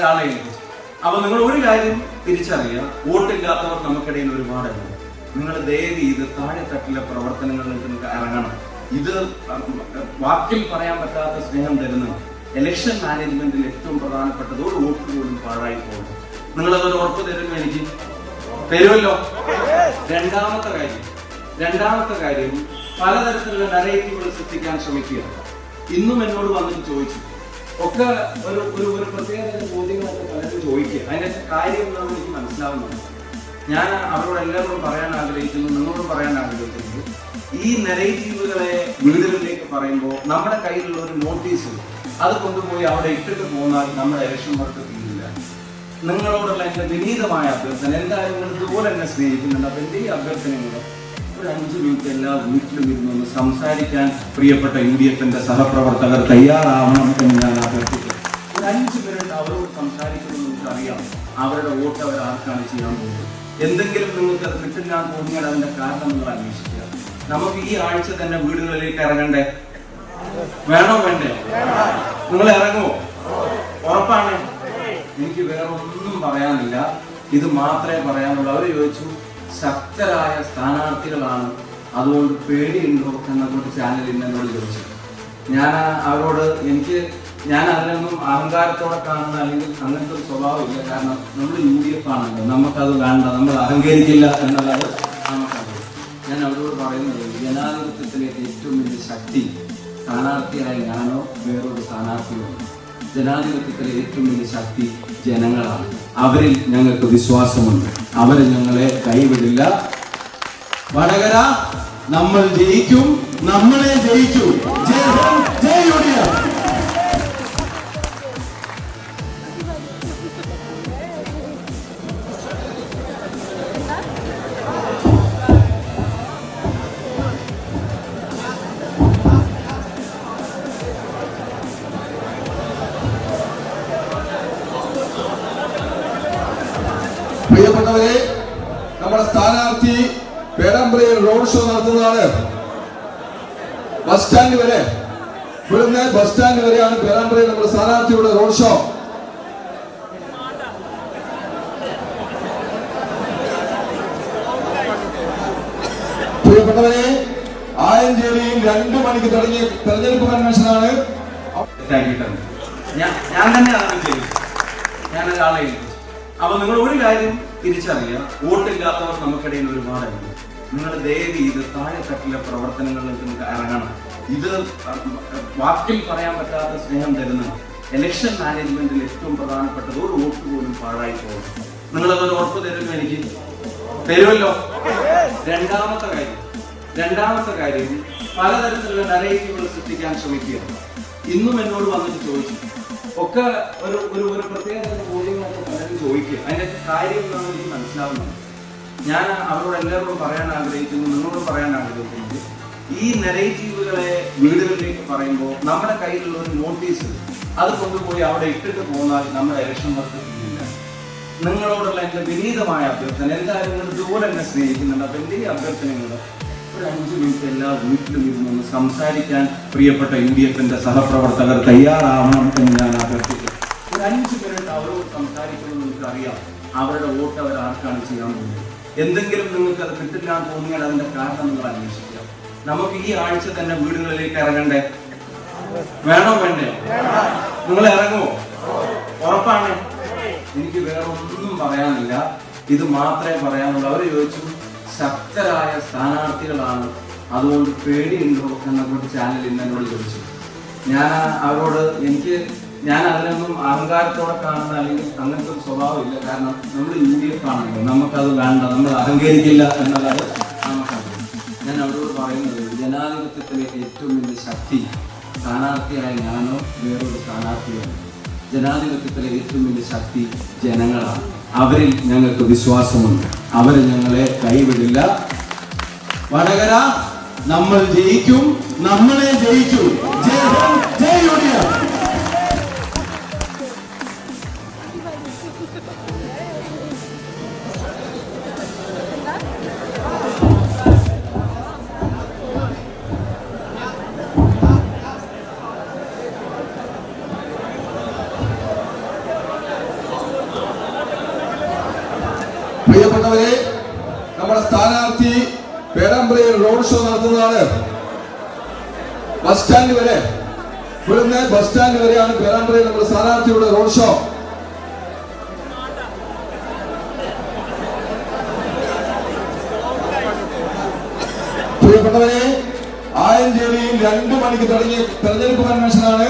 ഒരാളെ അപ്പൊ നിങ്ങൾ ഒരു കാര്യം തിരിച്ചറിയുക വോട്ടില്ലാത്തവർ നമുക്കിടയിൽ ഒരുപാടുണ്ട്. നിങ്ങൾ ദയവ് ഇത് താഴെ തട്ടിലെ പ്രവർത്തനങ്ങളിലേക്ക് നിങ്ങൾക്ക് ഇറങ്ങണം. ഇത് വാക്കിൽ പറയാൻ പറ്റാത്ത സ്നേഹം തരുന്ന എലക്ഷൻ മാനേജ്മെന്റിൽ ഏറ്റവും പ്രധാനപ്പെട്ടത് ഒരു വോട്ട് പോലും പാഴായി പോകുന്നു. നിങ്ങളതൊരു ഉറപ്പ് തരുന്നു എനിക്ക്? തരുമല്ലോ. രണ്ടാമത്തെ കാര്യം രണ്ടാമത്തെ കാര്യം പലതരത്തിലുള്ള നരേറ്റീവുകൾ സൃഷ്ടിക്കാൻ ശ്രമിക്കുക ഇന്നും എന്നോട് വന്നിട്ട് ചോദിച്ചു ഒക്കെ ഒരു ഒരു ഒരു പ്രത്യേക ചോദ്യങ്ങളൊക്കെ പലരും ചോദിക്കുക. അതിന്റെ കാര്യം എന്താണെന്ന് എനിക്ക് മനസ്സിലാവുന്നുണ്ട്. ഞാൻ അവരോട് എല്ലാവരോടും പറയാൻ ആഗ്രഹിക്കുന്നു നിങ്ങളോട് പറയാൻ ആഗ്രഹിക്കുന്നു. ഈ നെറേറ്റീവുകളെ വീടുകളിലേക്ക് പറയുമ്പോൾ നമ്മുടെ കയ്യിലുള്ള ഒരു നോട്ടീസ് അത് കൊണ്ടുപോയി അവിടെ ഇട്ടിട്ട് പോന്നാൽ നമ്മുടെ ഇലക്ഷൻ വർക്ക് തീരില്ല. നിങ്ങളോടുള്ള എന്റെ വിനീതമായ അഭ്യർത്ഥന എന്തായാലും നിങ്ങൾ ഇതുപോലെ എന്നെ സ്നേഹിക്കുന്നുണ്ട്. അപ്പൊ എന്റെ ഈ അഭ്യർത്ഥനയോട് ഒരു അഞ്ച് മിനിറ്റ് എല്ലാ വീട്ടിലും ഇരുന്നൊന്ന് സംസാരിക്കാൻ പ്രിയപ്പെട്ട യു ഡി എഫിന്റെ സഹപ്രവർത്തകർ തയ്യാറാവണം എന്ന് ഞാൻ വോട്ട് ചെയ്യാൻ പോകുന്നത്. എന്തെങ്കിലും നിങ്ങൾക്ക് അത് കിട്ടില്ല എന്ന് തോന്നിയാൽ അതിന്റെ കാരണം നിങ്ങൾ അന്വേഷിക്കുക. നമുക്ക് ഈ ആഴ്ച തന്നെ വീടുകളിലേക്ക് ഇറങ്ങണ്ടേ? വേണോ വേണ്ടേ? നിങ്ങൾ ഇറങ്ങുമോ? ഉറപ്പാണ്. എനിക്ക് വേറെ ഒന്നും പറയാനില്ല. ഇത് മാത്രമേ പറയാനുള്ളൂ. അവർ ചോദിച്ചു ശക്തരായ സ്ഥാനാർത്ഥികളാണ്. അതുകൊണ്ട് പേടിയുണ്ടോ? എന്നതുകൊണ്ട് ചാനലിൽ എന്നോട് ചോദിച്ചു. ഞാൻ അവരോട് എനിക്ക് ഞാൻ അതിനൊന്നും അഹങ്കാരത്തോടെ കാണുന്ന അല്ലെങ്കിൽ അങ്ങനത്തെ ഒരു സ്വഭാവം ഇല്ല കാരണം നമ്മൾ യു ഡി എഫ് ആണല്ലോ. നമുക്കത് വേണ്ട. നമ്മൾ അഹങ്കരിക്കില്ല എന്നുള്ളത് നമുക്കറിയാം. ഞാൻ അവരോട് പറയുന്നത് ജനാധിപത്യത്തിലേക്ക് ഏറ്റവും വലിയ ശക്തി സ്ഥാനാർത്ഥിയായ ഞാനോ വേറൊരു സ്ഥാനാർത്ഥിയോ. ജനാധിപത്യത്തിലെ ഏറ്റവും വലിയ ശക്തി ജനങ്ങളാണ്. അവരിൽ ഞങ്ങൾക്ക് വിശ്വാസമുണ്ട്. അവർ ഞങ്ങളെ കൈവിടില്ല. വടകര നമ്മൾ ജയിക്കും. നമ്മളെ ജയിക്കും ജയ് ജയ് യു പ്രിയപ്പെട്ടവരെ നമ്മുടെ സ്ഥാനാർത്ഥി പേടമ്പ്രയിൽ റോഡ് ഷോ നടത്തുന്നതാണ്. ബസ് സ്റ്റാൻഡ് വരെ ഇവിടുന്ന് ബസ് സ്റ്റാൻഡ് വരെയാണ് പേരാമ്പ്രയിൽ നമ്മുടെ സ്ഥാനാർത്ഥിയുടെ റോഡ് ഷോ. പ്രിയപ്പെട്ടവരെ ആയഞ്ചേരിയിൽ രണ്ടു മണിക്ക് തുടങ്ങിയ തെരഞ്ഞെടുപ്പ് കൺവെൻഷനാണ്. ഞാൻ തന്നെ ഞാൻ ഒരാളെ അപ്പൊ നിങ്ങൾ ഒരു കാര്യം തിരിച്ചറിയുക വോട്ടില്ലാത്തവർ നമുക്കിടയിൽ ഒരുപാടുണ്ട്. നിങ്ങൾ ദയവ് ഇത് താഴെ തട്ടിലെ പ്രവർത്തനങ്ങളിലേക്ക് നിങ്ങൾക്ക് ഇറങ്ങണം. ഇത് വാക്കിൽ പറയാൻ പറ്റാത്ത സ്നേഹം തരുന്ന ഇലക്ഷൻ മാനേജ്മെന്റിൽ ഏറ്റവും പ്രധാനപ്പെട്ടത് ഒരു വോട്ട് പോലും പാഴായി പോകും നിങ്ങളതൊരു ഉറപ്പ് തരുന്നു എനിക്ക്? തരുമല്ലോ. രണ്ടാമത്തെ കാര്യം രണ്ടാമത്തെ കാര്യം പലതരത്തിലുള്ള നരേറ്റീവുകൾ സൃഷ്ടിക്കാൻ ശ്രമിക്കുക ഇന്നും എന്നോട് വന്നിട്ട് ചോദിച്ചു ഒക്കെ ഒരു ഒരു ഒരു പ്രത്യേക ചോദ്യങ്ങളൊക്കെ പലരും ചോദിക്കുക അതിന്റെ കാര്യം എനിക്ക് മനസ്സിലാവുന്നുണ്ട്. ഞാൻ അവരോട് എല്ലാവരോടും പറയാൻ ആഗ്രഹിക്കുന്നു നിങ്ങളോട് പറയാൻ ആഗ്രഹിക്കുന്നത് ഈ നെറേറ്റീവുകളെ വീടുകളിലേക്ക് പറയുമ്പോൾ നമ്മുടെ കയ്യിലുള്ള ഒരു നോട്ടീസ് അത് കൊണ്ടുപോയി അവിടെ ഇട്ടിട്ട് പോന്നാൽ നമ്മുടെ ഇലക്ഷൻ വർക്ക് തീരില്ല നിങ്ങളോടുള്ള എന്റെ വിനീതമായ അഭ്യർത്ഥന എന്തായാലും നിങ്ങൾ ദൂരെ എന്നെ സ്നേഹിക്കുന്നുണ്ട്. അപ്പൊ എന്റെ ഈ അഭ്യർത്ഥനയോട് ഒരു അഞ്ച് മിനിറ്റ് എല്ലാ വീട്ടിലും ഇരുന്നൊന്ന് സംസാരിക്കാൻ പ്രിയപ്പെട്ട യു ഡി എഫിന്റെ സഹപ്രവർത്തകർ തയ്യാറാവണം എന്ന് ഞാൻ അഭ്യർത്ഥിക്കുന്നു. ഒരു അഞ്ച് മിനിറ്റ് അവരോട് സംസാരിക്കുമെന്ന് നിങ്ങൾക്ക് അറിയാം അവരുടെ വോട്ട് അവർ ആർക്കാണ് ചെയ്യാൻ പോകുന്നത്? എന്തെങ്കിലും നിങ്ങൾക്ക് അത് കിട്ടില്ല എന്ന് തോന്നിയാൽ അതിന്റെ കാരണം നിങ്ങൾ അന്വേഷിക്കാം നമുക്ക് ഈ ആഴ്ച തന്നെ വീടുകളിലേക്ക് ഇറങ്ങണ്ടേ? വേണോ വേണ്ടേ? നിങ്ങൾ ഇറങ്ങുമോ? ഉറപ്പാണ്. എനിക്ക് വേറെ ഒന്നും പറയാനില്ല. ഇത് മാത്രമേ പറയാനുള്ളൂ. അവർ ചോദിച്ചു ശക്തരായ സ്ഥാനാർത്ഥികളാണ്. അതുകൊണ്ട് പേടിയുണ്ടോ എന്നൊക്കെ ചാനൽ ഇന്ന് എന്നോട് ചോദിച്ചു. ഞാൻ അവരോട് എനിക്ക് ഞാൻ അതിനൊന്നും അഹങ്കാരത്തോടെ കാണുന്ന അല്ലെങ്കിൽ അങ്ങനത്തെ ഒരു സ്വഭാവം ഇല്ല കാരണം നമ്മൾ ഇന്ത്യക്കാണെങ്കിൽ നമുക്കത് വേണ്ട നമ്മൾ അഹങ്കരിക്കില്ല എന്നുള്ളത് നമുക്കറിയാം. ഞാൻ അവരോട് പറയുന്നത് ജനാധിപത്യത്തിലെ ഏറ്റവും വലിയ ശക്തി സ്ഥാനാർത്ഥിയായ ഞാനോ വേറൊരു സ്ഥാനാർത്ഥിയോ. ജനാധിപത്യത്തിലെ ഏറ്റവും വലിയ ശക്തി ജനങ്ങളാണ്. അവരിൽ ഞങ്ങൾക്ക് വിശ്വാസമുണ്ട്. അവർ ഞങ്ങളെ കൈവിടില്ല. വടകര നമ്മൾ ജയിക്കും നമ്മളെ ജയിക്കും. ജയ് പ്രിയപ്പെട്ടവരെ നമ്മുടെ സ്ഥാനാർത്ഥി പേരാമ്പ്രയിൽ റോഡ് ഷോ നടത്തുന്നതാണ്. ബസ് സ്റ്റാൻഡ് വരെ. ഇവിടുന്ന് ബസ് സ്റ്റാൻഡ് വരെയാണ് പേരാമ്പ്രയിൽ നമ്മുടെ സ്ഥാനാർത്ഥിയുടെ റോഡ് ഷോ പ്രിയപ്പെട്ടവരെ ആയഞ്ചേരിയിൽ രണ്ടു മണിക്ക് തുടങ്ങിയ തെരഞ്ഞെടുപ്പ് കൺവെൻഷനാണ്